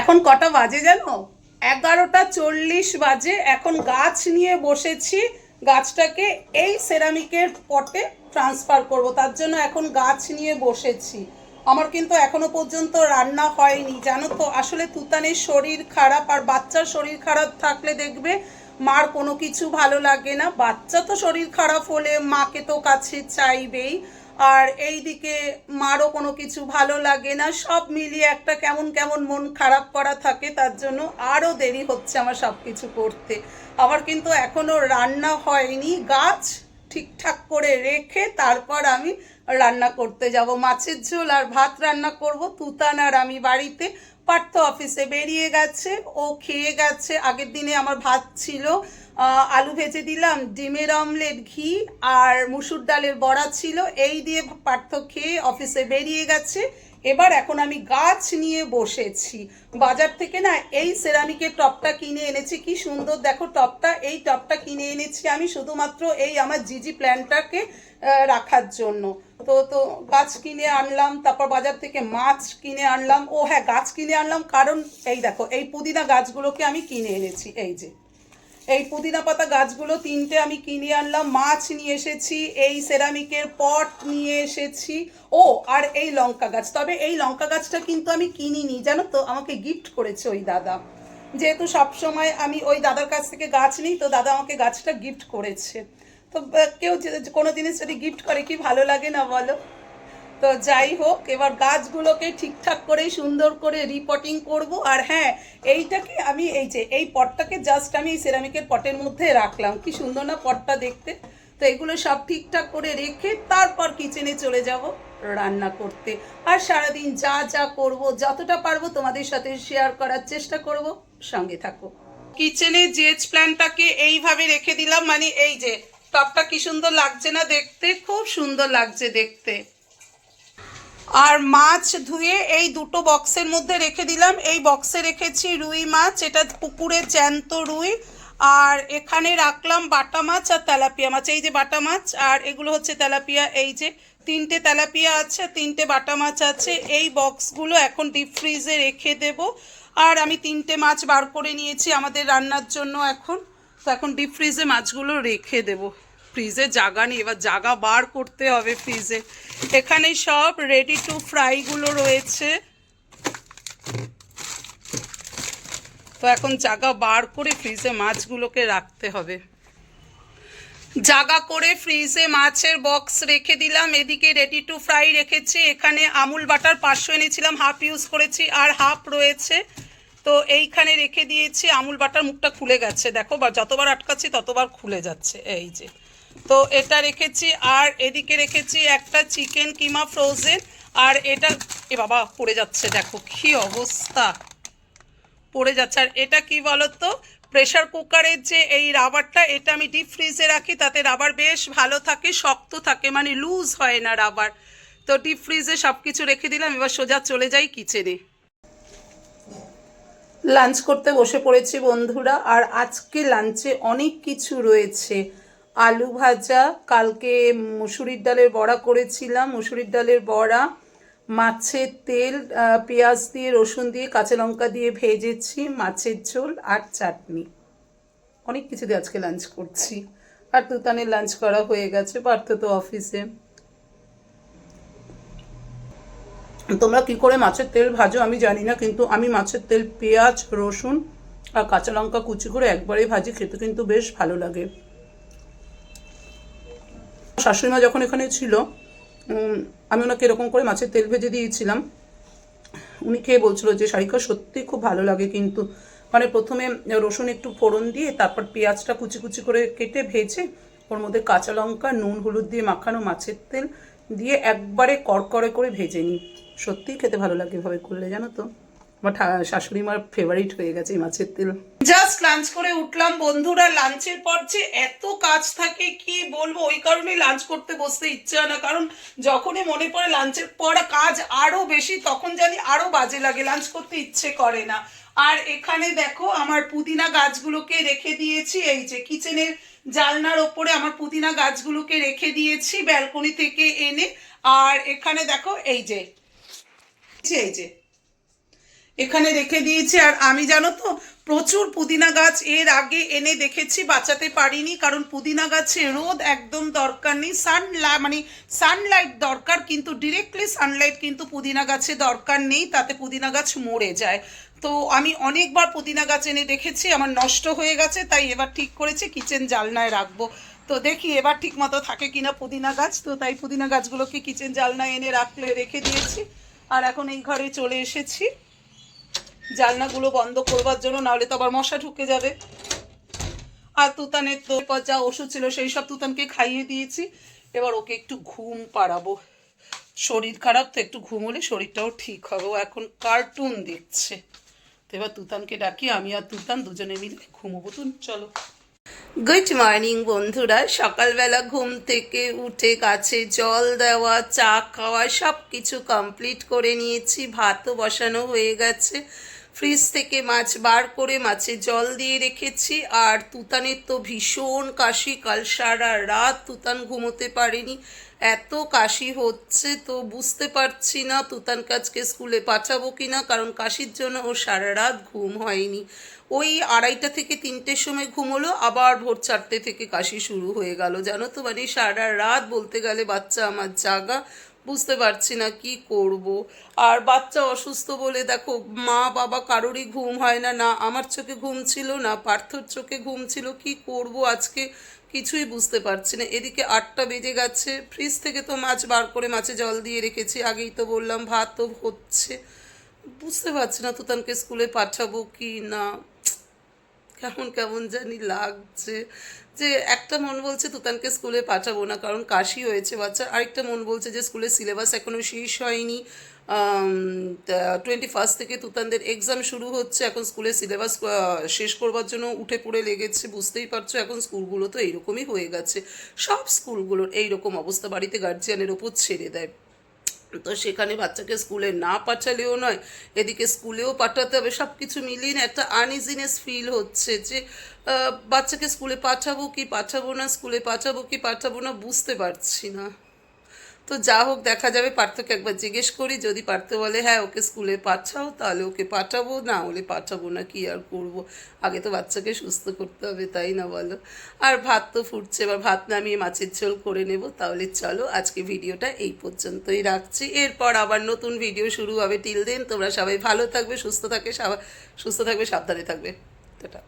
এখন কটা বাজে জানো? এগারোটা চল্লিশ বাজে। এখন গাছ নিয়ে বসেছি। গাছটাকে এই সেরামিকের পটে ট্রান্সফার করব। তার জন্য এখন গাছ নিয়ে বসেছি। আমার কিন্তু এখনও পর্যন্ত রান্না হয়নি, জানো তো? আসলে তুতানের শরীর খারাপ আর বাচ্চার শরীর খারাপ থাকলে দেখবে মার কোনো কিছু ভালো লাগে না। বাচ্চা তো শরীর খারাপ হলে মাকে তো কাছে চাইবেই। আর এই দিকে মারও কোনো কিছু ভালো লাগে না। সব মিলিয়ে একটা কেমন কেমন মন খারাপ করা থাকে, তার জন্য আরও দেরি হচ্ছে আমার সব কিছু করতে। আবার কিন্তু এখনও রান্না হয়নি, গাছ ঠিকঠাক করে রেখে তারপর আমি রান্না করতে যাব। মাছের ঝোল আর ভাত রান্না করব। তুতান আর আমি বাড়িতে পার্থ অফিসে বেরিয়ে গেছে। ও খেয়ে গেছে। আগের দিনে আমার ভাত ছিল। আলু ভেজে দিলাম, ডিমের অমলেট, ঘি আর মুসুর ডালের বড়া ছিল। এই দিয়ে পার্থ খেয়ে অফিসে বেরিয়ে গেছে। এবার এখন আমি গাছ নিয়ে বসেছি। বাজার থেকে না এই সেরামিকের টপটা কিনে এনেছি। কি সুন্দর, দেখো টপটা, এই টপটা কিনে এনেছি আমি শুধুমাত্র এই আমার জিজি প্ল্যান্টটাকে রাখার জন্য। তো তো গাছ কিনে আনলাম, তারপর বাজার থেকে মাছ কিনে আনলাম। ও হ্যাঁ গাছ কিনে আনলাম, কারণ এই দেখো, এই পুদিনা গাছগুলোকে আমি কিনে এনেছি, এই যে। এই পুদিনা পাতা গাছগুলো তিনটে আমি কিনে আনলাম, মাছ নিয়ে এসেছি, এই সেরামিকের পট নিয়ে এসেছি। ও, আর এই লঙ্কা গাছ। তবে এই লঙ্কা গাছটা কিন্তু আমি কিনিনি, জানো তো, আমাকে গিফট করেছে ওই দাদা। যেহেতু সবসময় আমি ওই দাদার কাছ থেকে গাছ নিই, তো দাদা আমাকে গাছটা গিফট করেছে। তো কেউ কোনো জিনিস যদি গিফট করে, কি ভালো লাগে না বলো? তো যাই হোক, এবার গাছগুলোকে ঠিকঠাক করে সুন্দর করে রিপটিং করব। আর হ্যাঁ এইটাকে আমি এই যে, এই পটটাকে জাস্ট আমি সেরামিকের পটের মধ্যে রাখলাম। কি সুন্দর না পটটা দেখতে। তো এগুলো সব ঠিকঠাক করে রেখে তারপর কিচেনে চলে যাব রান্না করতে। আর সারাদিন যা যা করব, যতটা পারব তোমাদের সাথে শেয়ার করার চেষ্টা করব। সঙ্গে থাকো। কিচেনে জেজ প্ল্যানটাকে এইভাবে রেখে দিলাম মানে এই যে টপটা কি সুন্দর লাগছে না দেখতে? খুব সুন্দর লাগছে দেখতে। আর মাছ ধুয়ে এই দুটো বক্সের মধ্যে রেখে দিলাম। এই বক্সে রেখেছি রুই মাছ, এটা পুকুরে জ্যান্ত রুই, আর এখানে রাখলাম বাটা মাছ আর তেলাপিয়া মাছ। এই যে বাটা মাছ, আর এগুলো হচ্ছে তেলাপিয়া, এই যে তিনটে তেলাপিয়া আছে, তিনটে বাটা মাছ আছে, এই বক্সগুলো এখন ডিপ ফ্রিজে রেখে দেব। আর আমি তিনটে মাছ বার করে নিয়েছি আমাদের রান্নার জন্য এখন। তো এখন ডিপ ফ্রিজে মাছগুলো রেখে দেব। ফ্রিজে জাগা নেই, এবার জাগা বার করতে হবে ফ্রিজে। এখানে সব রেডি টু ফ্রাইগুলো রয়েছে। তো এখন জাগা বার করে ফ্রিজে মাছগুলোকে রাখতে হবে। জাগা করে ফ্রিজে মাছের বক্স রেখে দিলাম, এদিকে রেডি টু ফ্রাই রেখেছি। এখানে আমুল বাটার পাঁচশো এনেছিলাম হাফ ইউজ করেছি আর হাফ রয়েছে। তো এইখানে রেখে দিয়েছি, আমুল বাটার মুখটা খুলে গেছে। দেখো যতবার আটকাচ্ছি ততবার খুলে যাচ্ছে, এই যে। তো এটা রেখেছি, আর এদিকে রেখেছি একটা চিকেন কিমা ফ্রোজেন আর এটা, এ বাবা, পড়ে যাচ্ছে, দেখো কি অবস্থা। পড়ে যাচ্ছে, আর এটা কি বলতো? প্রেশার কুকারের যে এই রাবারটা এটা আমি ডিপ ফ্রিজে রাখি, তাতে রাবার বেশ ভালো থাকে, শক্ত থাকে মানে লুজ হয় না রাবার তো ডিপ ফ্রিজে সব কিছু রেখে দিলাম, এবার সোজা চলে যাই কিচেনে লাঞ্চ করতে বসে পড়েছি বন্ধুরা, আর আজকে লাঞ্চে অনেক কিছু রয়েছে। আলু ভাজা, কালকে মুসুরির ডালের বড়া করেছিলাম, মুসুরির ডালের বড়া, মাছের তেল পেঁয়াজ দিয়ে, রসুন দিয়ে, কাঁচা লঙ্কা দিয়ে ভেজেছি, মাছের ঝোল আর চাটনি। অনেক কিছু দিয়ে আজকে লাঞ্চ করছি। আর তুতানের লাঞ্চ করা হয়ে গেছে, পার্থ তো অফিসে তোমরা কি করে মাছের তেল ভাজো আমি জানি না, কিন্তু আমি মাছের তেল, পেঁয়াজ, রসুন আর কাঁচা লঙ্কা কুচি করে একবারেই ভাজি, খেতে কিন্তু বেশ ভালো লাগে। শাশুড়িমা যখন এখানে ছিল আমি ওনাকে এরকম করে মাছের তেল ভেজে দিয়েছিলাম। উনি খেয়ে বলছিল যে, শারিকা, সত্যি খুব ভালো লাগে কিন্তু মানে প্রথমে রসুন একটু ফোড়ন দিয়ে, তারপর পেঁয়াজটা কুচি কুচি করে কেটে ভেজে, ওর মধ্যে কাঁচা লঙ্কা, নুন, হলুদ দিয়ে মাখানো মাছের তেল দিয়ে একবারে কড়কড়ে করে ভেজে নিই। সত্যিই খেতে ভালো লাগে এভাবে করলে, জানো তো? আমার শাশুড়ি মার ফেভারিট হয়ে গেছে মাছের তেল। জাস্ট লাঞ্চ করে উঠলাম, বন্ধুরা লাঞ্চের পর যে এত কাজ থাকে, কি বলব? ওই কারণেই লাঞ্চ করতে বসতে ইচ্ছে হয় না। কারণ যখনই মনে পড়ে লাঞ্চের পর কাজ আরও বেশি, তখন জানি আরও বাজে লাগে। লাঞ্চ করতে ইচ্ছে করে না। আর এখানে দেখো, আমার পুদিনা গাছগুলোকে রেখে দিয়েছি। এই যে কিচেনের জালনার ওপরে আমার পুদিনা গাছগুলোকে রেখে দিয়েছি ব্যালকনি থেকে এনে। আর এখানে দেখো এই যে এই যে এখানে রেখে দিয়েছি। আর আমি জানো তো, প্রচুর পুদিনা গাছ এর আগে এনে দেখেছি, বাঁচাতে পারিনি, কারণ পুদিনা গাছে রোদ একদম দরকার নেই। সানলাইট মানে সানলাইট দরকার, কিন্তু ডিরেক্টলি সানলাইট কিন্তু পুদিনা গাছে দরকার নেই, তাতে পুদিনা গাছ মরে যায়। তো আমি অনেকবার পুদিনা গাছ এনে দেখেছি, আমার নষ্ট হয়ে গেছে, তাই এবার ঠিক করেছি কিচেন জালনায় রাখব। তো দেখি এবার ঠিক মতো থাকে কিনা পুদিনা গাছ। তো তাই পুদিনা গাছগুলোকে কিচেন জালনায় এনে রাখলে রেখে দিয়েছি। আর এখন এই ঘরে চলে এসেছি। জানলাগুলো বন্ধ করবার জন্য, নাহলে তো আবার মশা ঢুকে যাবে। আর তুতানের তো যা ওষুধ ছিল সেই সব তুতানকে খাইয়ে দিয়েছি। এবার ওকে একটু ঘুম পাড়াবো। শরীর খারাপ তো একটু ঘুম হলে শরীরটাও ঠিক হবে। ও এখন কার্টুন দেখছে। তো এবার তুতানকে ডাকি, আমি আর তুতান দুজনে মিলে ঘুমোবো। তুন, চলো। গুড মর্নিং বন্ধুরা। সকালবেলা ঘুম থেকে উঠে গাছে জল দেওয়া, চা খাওয়া সব কিছু কমপ্লিট করে নিয়েছি। ভাতও বসানো হয়ে গেছে। ফ্রিজ থেকে মাছ বার করে মাছে জল দিয়ে রেখেছি। আর তুতানের তো ভীষণ কাশি, কাল সারা রাত তুতান ঘুমোতে পারেনি। এত কাশি হচ্ছে তো বুঝতে পারছি না তুতান কাজকে স্কুলে পাঠাবো কি না কারণ কাশির জন্য ও সারা রাত ঘুম হয়নি। ওই আড়াইটা থেকে তিনটের সময় ঘুমোলো, আবার ভোর চারটে থেকে কাশি শুরু হয়ে গেল। জানো তো মানে সারা রাত বলতে গেলে বাচ্চা আমার জাগা। বুঝতে পারছি না কি করব। আর বাচ্চা অসুস্থ বলে দেখো, মা, বাবা কারোরই ঘুম হয় না না আমার চোখে ঘুম ছিল, না পার্থর চোখে ঘুম ছিল, কি করব আজকে কিছুই বুঝতে পারছি না। এদিকে আটটা বেজে গেছে ফ্রিজ থেকে তো মাছ বার করে মাছে জল দিয়ে রেখেছি, আগেই তো বললাম ভাত তো হচ্ছে। বুঝতে পারছি না তুতানকে স্কুলে পাঠাবো কি না। কেমন কেমন জানি লাগছে। যে একটা মন বলছে তুতানকে স্কুলে পাঠাবো না, কারণ কাশি হয়েছে বাচ্চার। আরেকটা মন বলছে যে স্কুলের সিলেবাস এখনও শেষ হয়নি। টোয়েন্টি ফার্স্ট থেকে তুতানদের এক্সাম শুরু হচ্ছে, এখন স্কুলের সিলেবাস শেষ করবার জন্য উঠে পড়ে লেগেছে, বুঝতেই পারছ, এখন স্কুলগুলো তো এইরকমই হয়ে গেছে। সব স্কুলগুলোর এইরকম অবস্থা, বাড়িতে গার্জিয়ানের ওপর ছেড়ে দেয়। তো সেখানে বাচ্চাকে স্কুলে না পাঠালেও নয়, এদিকে স্কুলেও পাঠাতে হবে সব কিছু মিলিয়ে একটা আনইজিনেস ফিল হচ্ছে যে বাচ্চাকে স্কুলে পাঠাবো কি পাঠাবো না, স্কুলে পাঠাবো কি পাঠাবো না বুঝতে পারছি না। তো যা হোক, দেখা যাবে, পার্থকে একবার জিজ্ঞেস করি। যদি পার্থ বলে হ্যাঁ ওকে স্কুলে পাঠাও, তাহলে ওকে পাঠাবো। না হলে পাঠাবো না, কি আর করব? আগে তো বাচ্চাকে সুস্থ করতে হবে, তাই না বলো? আর ভাত তো ফুটছে, এবার ভাত নামিয়ে মাছের ঝোল করে নেব। তাহলে চলো, আজকে ভিডিওটা এই পর্যন্তই রাখছি। এরপর আবার নতুন ভিডিও শুরু হবে। টিল দেন, তোমরা সবাই ভালো থাকবে, সুস্থ সাবা- সুস্থ থাকবে, সাবধানে থাকবে। টাটা।